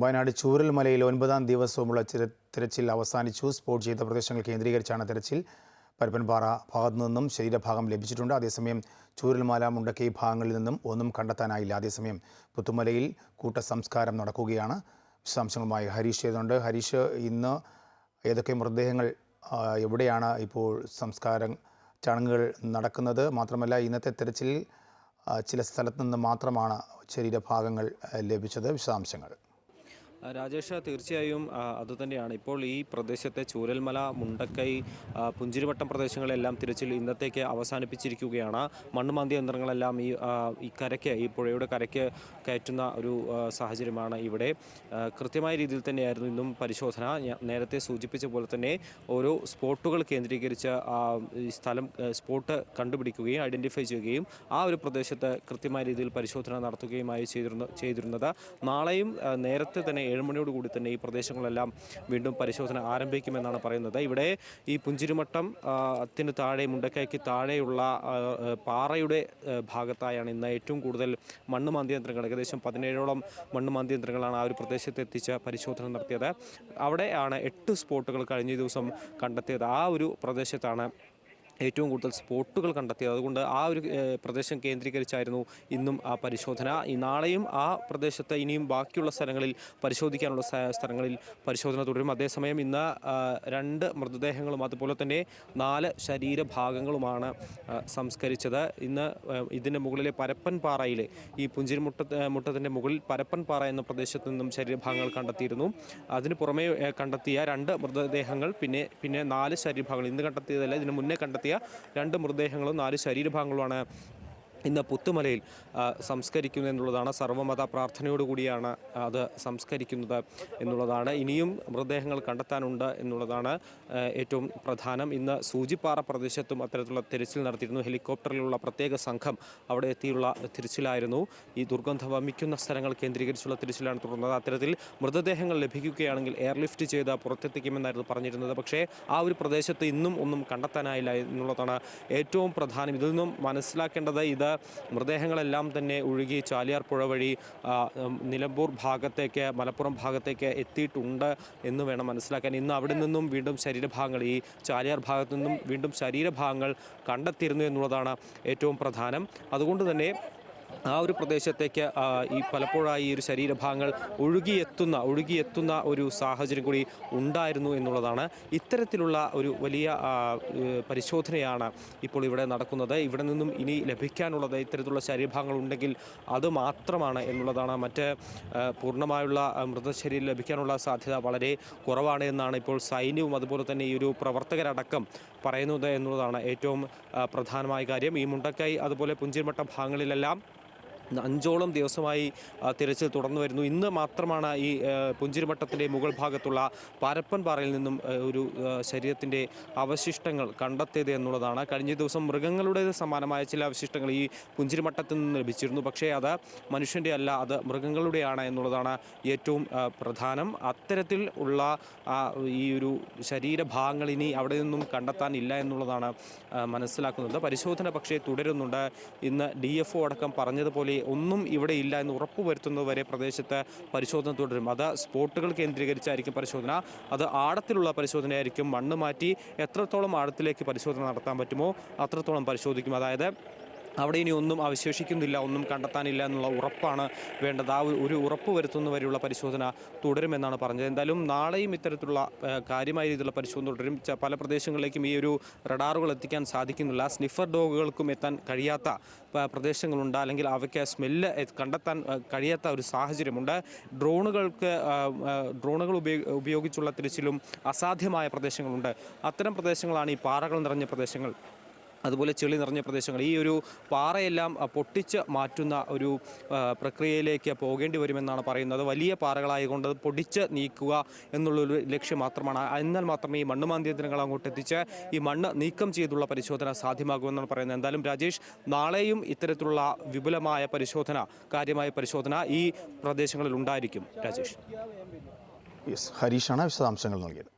വയനാട് ചൂരൽമലയിൽ ഒൻപതാം ദിവസവുമുള്ള തിരച്ചിൽ അവസാനിച്ചു. സ്പോട്ട് ചെയ്ത പ്രദേശങ്ങൾ കേന്ദ്രീകരിച്ചാണ് തിരച്ചിൽ. പരപ്പൻപാറ ഭാഗത്തു നിന്നും ശരീരഭാഗം ലഭിച്ചിട്ടുണ്ട്. അതേസമയം ചൂരൽമാല മുണ്ടക്കൈ ഭാഗങ്ങളിൽ നിന്നും ഒന്നും കണ്ടെത്താനായില്ല. അതേസമയം പുത്തുമലയിൽ കൂട്ടസംസ്കാരം നടക്കുകയാണ്. വിശദാംശങ്ങളുമായി ഹരീഷ് ചെയ്തുണ്ട് ഹരീഷ് ഇന്ന് ഏതൊക്കെ മൃതദേഹങ്ങൾ എവിടെയാണ് ഇപ്പോൾ സംസ്കാരം ചടങ്ങുകൾ നടക്കുന്നത്? മാത്രമല്ല ഇന്നത്തെ തിരച്ചിൽ ചില സ്ഥലത്തു നിന്ന് മാത്രമാണ് ശരീരഭാഗങ്ങൾ ലഭിച്ചത്. വിശദാംശങ്ങൾ. രാജേഷ് തീർച്ചയായും അതുതന്നെയാണ്. ഇപ്പോൾ ഈ പ്രദേശത്തെ ചൂരൽമല മുണ്ടക്കൈ പുഞ്ചിരിവട്ടം പ്രദേശങ്ങളെല്ലാം തിരച്ചിൽ ഇന്നത്തേക്ക് അവസാനിപ്പിച്ചിരിക്കുകയാണ്. മണ്ണുമാന്തി യന്ത്രങ്ങളെല്ലാം ഈ ഈ കരയ്ക്ക് ഈ പുഴയുടെ കരയ്ക്ക് കയറ്റുന്ന ഒരു സാഹചര്യമാണ് ഇവിടെ. കൃത്യമായ രീതിയിൽ തന്നെയായിരുന്നു ഇന്നും പരിശോധന. നേരത്തെ സൂചിപ്പിച്ച പോലെ തന്നെ ഓരോ സ്പോട്ടുകൾ കേന്ദ്രീകരിച്ച് സ്ഥലം സ്പോട്ട് കണ്ടുപിടിക്കുകയും ഐഡന്റിഫൈ ചെയ്യുകയും ആ ഒരു പ്രദേശത്ത് കൃത്യമായ രീതിയിൽ പരിശോധന നടത്തുകയുമായി ചെയ്തിരുന്ന ചെയ്തിരുന്നത്. നാളെയും നേരത്തെ തന്നെ ഏഴ് മണിയോട് കൂടി തന്നെ ഈ പ്രദേശങ്ങളെല്ലാം വീണ്ടും പരിശോധന ആരംഭിക്കുമെന്നാണ് പറയുന്നത്. ഇവിടെ ഈ പുഞ്ചിരിമട്ടം ത്തിന് താഴെ മുണ്ടക്കയ്ക്ക് താഴെയുള്ള പാറയുടെ ഭാഗത്തായാണ് ഇന്ന് ഏറ്റവും കൂടുതൽ മണ്ണ് മാന്തിയന്ത്രങ്ങൾ ഏകദേശം പതിനേഴോളം മണ്ണ് മാന്തിയന്ത്രങ്ങളാണ് ആ ഒരു പ്രദേശത്ത് എത്തിച്ച് പരിശോധന നടത്തിയത്. അവിടെയാണ് എട്ട് സ്പോട്ടുകൾ കഴിഞ്ഞ ദിവസം കണ്ടെത്തിയത്. ആ ഒരു പ്രദേശത്താണ് ഏറ്റവും കൂടുതൽ സ്പോട്ടുകൾ കണ്ടെത്തിയത്. അതുകൊണ്ട് ആ ഒരു പ്രദേശം കേന്ദ്രീകരിച്ചായിരുന്നു ഇന്നും ആ പരിശോധന. നാളെയും ആ പ്രദേശത്തെ ഇനിയും ബാക്കിയുള്ള സ്ഥലങ്ങളിൽ പരിശോധിക്കാനുള്ള സ്ഥ- സ്ഥലങ്ങളിൽ പരിശോധന തുടരും. അതേസമയം ഇന്ന് രണ്ട് മൃതദേഹങ്ങളും അതുപോലെ തന്നെ നാല് ശരീരഭാഗങ്ങളുമാണ് സംസ്കരിച്ചത്. ഇന്ന് ഇതിന്റെ മുകളിലെ പരപ്പൻ പാറയിലെ ഈ പുഞ്ചിരിമുട്ട മുട്ടത്തിന്റെ മുകളിൽ പരപ്പൻ പാറ എന്ന പ്രദേശത്ത് നിന്നും ശരീരഭാഗങ്ങൾ കണ്ടെത്തിയിരുന്നു. അതിന് പുറമെ കണ്ടെത്തിയ രണ്ട് മൃതദേഹങ്ങൾ പിന്നെ പിന്നെ നാല് ശരീരഭാഗങ്ങൾ. ഇന്ന് കണ്ടെത്തിയതല്ല ഇതിന് മുന്നേ കണ്ടെത്തിയ രണ്ട് മൃതദേഹങ്ങളും നാല് ശരീരഭാഗങ്ങളുമാണ് ഇന്ന് പുത്തുമലയിൽ സംസ്കരിക്കുന്നു എന്നുള്ളതാണ്. സർവമത പ്രാർത്ഥനയോടുകൂടിയാണ് അത് സംസ്കരിക്കുന്നത് എന്നുള്ളതാണ്. ഇനിയും മൃതദേഹങ്ങൾ കണ്ടെത്താനുണ്ട് എന്നുള്ളതാണ് ഏറ്റവും പ്രധാനം. ഇന്ന് സൂചിപ്പാറ പ്രദേശത്തും അത്തരത്തിലുള്ള തിരച്ചിൽ നടത്തിയിരുന്നു. ഹെലികോപ്റ്ററിലുള്ള പ്രത്യേക സംഘം അവിടെ എത്തിയുള്ള തിരച്ചിലായിരുന്നു. ഈ ദുർഗന്ധം വമിക്കുന്ന സ്ഥലങ്ങൾ കേന്ദ്രീകരിച്ചുള്ള തിരച്ചിലാണ് തുടർന്നത്. അത്തരത്തിൽ മൃതദേഹങ്ങൾ ലഭിക്കുകയാണെങ്കിൽ എയർലിഫ്റ്റ് ചെയ്ത് പുറത്തെത്തിക്കുമെന്നായിരുന്നു പറഞ്ഞിരുന്നത്. പക്ഷേ ആ ഒരു പ്രദേശത്ത് ഇന്നും ഒന്നും കണ്ടെത്താനായില്ല എന്നുള്ളതാണ് ഏറ്റവും പ്രധാനം. ഇതിൽ നിന്നും മനസ്സിലാക്കേണ്ടത് ഇത് മൃതദേഹങ്ങളെല്ലാം തന്നെ ഒഴുകി ചാലിയാർ പുഴ വഴി നിലമ്പൂർ ഭാഗത്തേക്ക് മലപ്പുറം ഭാഗത്തേക്ക് എത്തിയിട്ടുണ്ട് എന്ന് വേണം മനസ്സിലാക്കാൻ. ഇന്ന് അവിടെ നിന്നും വീണ്ടും ശരീരഭാഗങ്ങൾ ഈ ചാലിയാർ ഭാഗത്തു നിന്നും വീണ്ടും ശരീരഭാഗങ്ങൾ കണ്ടെത്തിയിരുന്നു എന്നുള്ളതാണ് ഏറ്റവും പ്രധാനം. അതുകൊണ്ട് തന്നെ ആ ഒരു പ്രദേശത്തേക്ക് ഈ പലപ്പോഴായി ഈ ഒരു ശരീരഭാഗങ്ങൾ ഒഴുകിയെത്തുന്ന ഒഴുകിയെത്തുന്ന ഒരു സാഹചര്യം കൂടി ഉണ്ടായിരുന്നു എന്നുള്ളതാണ്. ഇത്തരത്തിലുള്ള ഒരു വലിയ പരിശോധനയാണ് ഇപ്പോൾ ഇവിടെ നടക്കുന്നത്. ഇവിടെ നിന്നും ഇനി ലഭിക്കാനുള്ളത് ഇത്തരത്തിലുള്ള ശരീരഭാഗങ്ങൾ ഉണ്ടെങ്കിൽ അത് മാത്രമാണ് എന്നുള്ളതാണ്. മറ്റ് പൂർണമായുള്ള മൃതശരീരം ലഭിക്കാനുള്ള സാധ്യത വളരെ കുറവാണ് എന്നാണ് ഇപ്പോൾ സൈന്യവും അതുപോലെ തന്നെ ഈ ഒരു പ്രവർത്തകരടക്കം പറയുന്നത് എന്നുള്ളതാണ് ഏറ്റവും പ്രധാനമായ കാര്യം. ഈ മുണ്ടക്കൈ അതുപോലെ പുഞ്ചിരിമട്ടം ഭാഗങ്ങളിലെല്ലാം അഞ്ചോളം ദിവസമായി തിരച്ചിൽ തുടർന്നു വരുന്നു. ഇന്ന് മാത്രമാണ് ഈ പുഞ്ചിരിമട്ടത്തിന്റെ മുകൾ ഭാഗത്തുള്ള പാരപ്പൻ പാറയിൽ നിന്നും ഒരു ശരീരത്തിന്റെ അവശിഷ്ടങ്ങൾ കണ്ടെത്തിയത് എന്നുള്ളതാണ്. കഴിഞ്ഞ ദിവസം മൃഗങ്ങളുടെ സമാനമായ ചില അവശിഷ്ടങ്ങൾ ഈ പുഞ്ചിരിമട്ടത്തിൽ നിന്ന് ലഭിച്ചിരുന്നു. പക്ഷേ അത് മനുഷ്യന്റെ അല്ല അത് മൃഗങ്ങളുടെയാണ് എന്നുള്ളതാണ് ഏറ്റവും പ്രധാനം. അത്തരത്തിൽ ഉള്ള ഈ ഒരു ശരീരഭാഗങ്ങൾ ഇനി അവിടെ നിന്നും കണ്ടെത്താനില്ല എന്നുള്ളതാണ് മനസ്സിലാക്കുന്നത്. പരിശോധന പക്ഷേ തുടരുന്നുണ്ട്. ഇന്ന് ഡി അടക്കം പറഞ്ഞതുപോലെ ഒന്നും ഇവിടെ ഇല്ല എന്ന് ഉറപ്പുവരുത്തുന്നതുവരെ പ്രദേശത്ത് പരിശോധന തുടരും. അത് സ്പോട്ടുകൾ കേന്ദ്രീകരിച്ചായിരിക്കും പരിശോധന. അത് ആഴത്തിലുള്ള പരിശോധനയായിരിക്കും. മണ്ണ് മാറ്റി എത്രത്തോളം ആഴത്തിലേക്ക് പരിശോധന നടത്താൻ പറ്റുമോ അത്രത്തോളം പരിശോധിക്കും. അതായത് അവിടെ ഇനി ഒന്നും അവശേഷിക്കുന്നില്ല ഒന്നും കണ്ടെത്താനില്ല എന്നുള്ള ഉറപ്പാണ് വേണ്ടത്. ആ ഒരു- ഉറപ്പ് വരുത്തുന്നവരെയുള്ള പരിശോധന തുടരുമെന്നാണ് പറഞ്ഞത്. എന്തായാലും നാളെയും ഇത്തരത്തിലുള്ള കാര്യമായ രീതിയിലുള്ള പരിശോധന തുടരും. പല പ്രദേശങ്ങളിലേക്കും ഈ ഒരു റഡാറുകൾ എത്തിക്കാൻ സാധിക്കുന്നില്ല. സ്നിഫർ ഡോഗുകൾക്കും എത്താൻ കഴിയാത്ത പ്രദേശങ്ങളുണ്ട്. അല്ലെങ്കിൽ അവയ്ക്ക് സ്മെല്ല് കണ്ടെത്താൻ കഴിയാത്ത ഒരു സാഹചര്യമുണ്ട്. ഡ്രോണുകൾക്ക് ഡ്രോണുകൾ ഉപയോ- ഉപയോഗിച്ചുള്ള തിരച്ചിലും അസാധ്യമായ പ്രദേശങ്ങളുണ്ട്. അത്തരം പ്രദേശങ്ങളാണ് ഈ പാറകൾ നിറഞ്ഞ പ്രദേശങ്ങൾ. അതുപോലെ ചെളി നിറഞ്ഞ പ്രദേശങ്ങൾ. ഈ ഒരു പാറയെല്ലാം പൊട്ടിച്ച് മാറ്റുന്ന ഒരു പ്രക്രിയയിലേക്ക് പോകേണ്ടി വരുമെന്നാണ് പറയുന്നത്. വലിയ പാറകളായതുകൊണ്ട് പൊടിച്ച് നീക്കുക എന്നുള്ളൊരു ലക്ഷ്യം മാത്രമാണ്. എന്നാൽ മാത്രമേ ഈ മണ്ണ് മാന്തിയന്ത്രങ്ങൾ അങ്ങോട്ട് എത്തിച്ച് ഈ മണ്ണ് നീക്കം ചെയ്തുള്ള പരിശോധന സാധ്യമാകുമെന്നാണ് പറയുന്നത്. എന്തായാലും രാജേഷ് നാളെയും ഇത്തരത്തിലുള്ള വിപുലമായ പരിശോധന കാര്യമായ പരിശോധന ഈ പ്രദേശങ്ങളിൽ ഉണ്ടായിരിക്കും. രാജേഷ്. യെസ് ഹരീഷാണ് വിശദാംശങ്ങൾ നൽകിയത്.